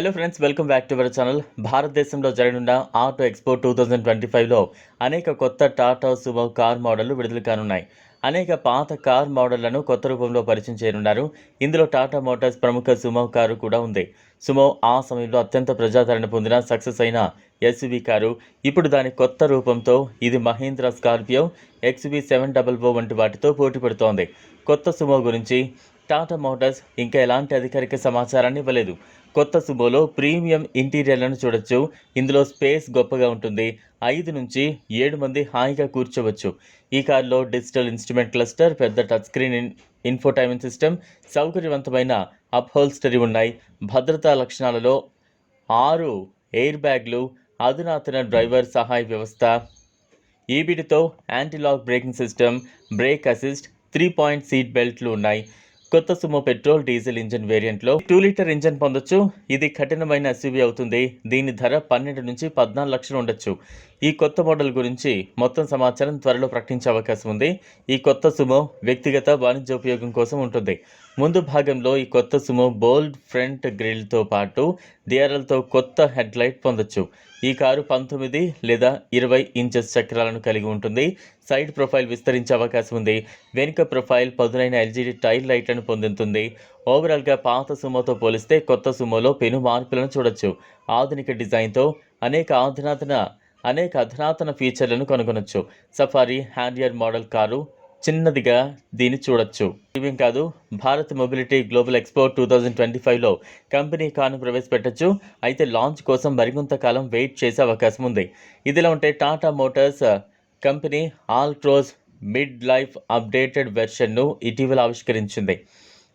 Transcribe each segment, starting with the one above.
Hello friends welcome back to our channel భారతదేశంలో జరగనున్న auto expo two thousand twenty ఫైవ్లో అనేక కొత్త టాటా సుమో కార్ మోడళ్ళు విడుదల కానున్నాయి. అనేక పాత కార్ మోడళ్ళను కొత్త రూపంలో పరిచయం చేయనున్నారు. ఇందులో టాటా మోటార్స్ ప్రముఖ సుమో కారు కూడా ఉంది. సుమో ఆ సమయంలో అత్యంత ప్రజాదరణ పొందిన సక్సెస్ అయిన ఎస్యువి కారు. ఇప్పుడు దాని కొత్త రూపంతో ఇది Mahindra Scorpio XV seven double O వంటి వాటితో పోటీ పడుతోంది. కొత్త సుమో గురించి టాటా మోటార్స్ ఇంకా ఎలాంటి అధికారిక సమాచారాన్ని ఇవ్వలేదు. కొత్త సుబోలో ప్రీమియం ఇంటీరియర్లను చూడొచ్చు. ఇందులో స్పేస్ గొప్పగా ఉంటుంది. ఐదు నుంచి ఏడు మంది హాయిగా కూర్చోవచ్చు. ఈ కారులో డిజిటల్ ఇన్స్ట్రుమెంట్ క్లస్టర్ పెద్ద touch screen in infotainment system సౌకర్యవంతమైన అప్హోల్స్టరీ ఉన్నాయి. భద్రతా లక్షణాలలో ఆరు ఎయిర్ బ్యాగ్లు అధునాతన డ్రైవర్ సహాయ వ్యవస్థ ఈబిడితో antilock braking system brake assist three point seat బెల్ట్లు ఉన్నాయి. కొత్త సుమో పెట్రోల్ డీజిల్ ఇంజిన్ వేరియంట్లో టూ లీటర్ ఇంజిన్ పొందొచ్చు. ఇది కఠినమైన ఎస్యూవీ అవుతుంది. దీని ధర పన్నెండు నుంచి పద్నాలుగు లక్షలు ఉండొచ్చు. ఈ కొత్త మోడల్ గురించి మొత్తం సమాచారం త్వరలో ప్రకటించే అవకాశం ఉంది. ఈ కొత్త సుమో వ్యక్తిగత వాణిజ్య ఉపయోగం కోసం ఉంటుంది. ముందు భాగంలో ఈ కొత్త సుమో బోల్డ్ ఫ్రంట్ గ్రిల్తో పాటు డిఆర్ఎల్తో కొత్త హెడ్ లైట్ పొందొచ్చు. ఈ కారు పంతొమ్మిది లేదా ఇరవై ఇంచెస్ చక్రాలను కలిగి ఉంటుంది. సైడ్ ప్రొఫైల్ విస్తరించే అవకాశం ఉంది. వెనుక ప్రొఫైల్ పదునైన ఎల్జీడీ టైల్ లైట్లను పొందుతుంది. ఓవరాల్గా పాత సుమోతో పోలిస్తే కొత్త సుమోలో పెను మార్పులను చూడొచ్చు. ఆధునిక డిజైన్తో అనేక అధునాతన అనేక అధునాతన ఫీచర్లను కనుగొనొచ్చు. సఫారీ హ్యాండియర్ మోడల్ కారు చిన్నదిగా దీన్ని చూడొచ్చు. ఇవేం కాదు Bharat mobility global expo two thousand twenty ఫైవ్లో కంపెనీ కారును ప్రవేశపెట్టచ్చు. అయితే లాంచ్ కోసం మరికొంత కాలం వెయిట్ చేసే అవకాశం ఉంది. ఇదిలా ఉంటే Tata Motors company Altroz mid life updated వెర్షన్ను ఇటీవల ఆవిష్కరించింది.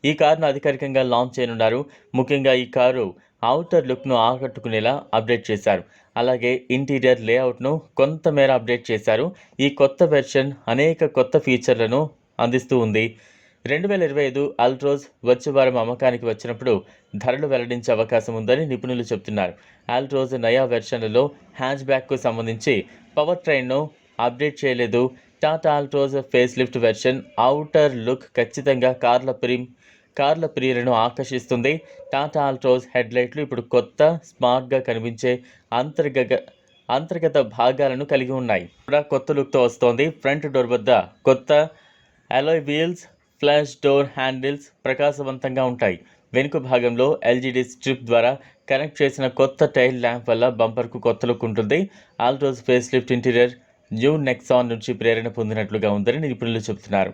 ఈ కారును అధికారికంగా లాంచ్ చేయనున్నారు. ముఖ్యంగా ఈ కారు అవుటర్ లుక్ను ఆకట్టుకునేలా అప్డేట్ చేశారు. అలాగే ఇంటీరియర్ లేఅవుట్ను కొంతమేర అప్డేట్ చేశారు. ఈ కొత్త వెర్షన్ అనేక కొత్త ఫీచర్లను అందిస్తూ ఉంది. రెండు వేల ఇరవై ఐదు అల్ట్రోజ్ వచ్చే వారం అమ్మకానికి వచ్చినప్పుడు ధరలు వెల్లడించే అవకాశం ఉందని నిపుణులు చెబుతున్నారు అల్ట్రోజ్ నయా వెర్షన్లలో హ్యాచ్ బ్యాక్కు సంబంధించి పవర్ ట్రైన్ను అప్డేట్ చేయలేదు. Tata Altroz face lift version outer look ఖచ్చితంగా కార్ల ప్రీమ్ కార్ల ప్రియులను ఆకర్షిస్తుంది. టాటా ఆల్ట్రోస్ హెడ్లైట్లు ఇప్పుడు కొత్త స్మార్ట్గా కనిపించే అంతర్గత అంతర్గత భాగాలను కలిగి ఉన్నాయి. కూడా కొత్త లుక్తో వస్తోంది. ఫ్రంట్ డోర్ వద్ద కొత్త alloy wheels flush door handles ప్రకాశవంతంగా ఉంటాయి. వెనుక భాగంలో ఎల్జీడీ స్ట్రిప్ ద్వారా కనెక్ట్ చేసిన కొత్త టైల్ ల్యాంప్ వల్ల బంపర్కు కొత్త లుక్ ఉంటుంది. Altroz face lift interior new Nexon నుంచి ప్రేరణ పొందినట్లుగా ఉందని నిపుణులు చెబుతున్నారు.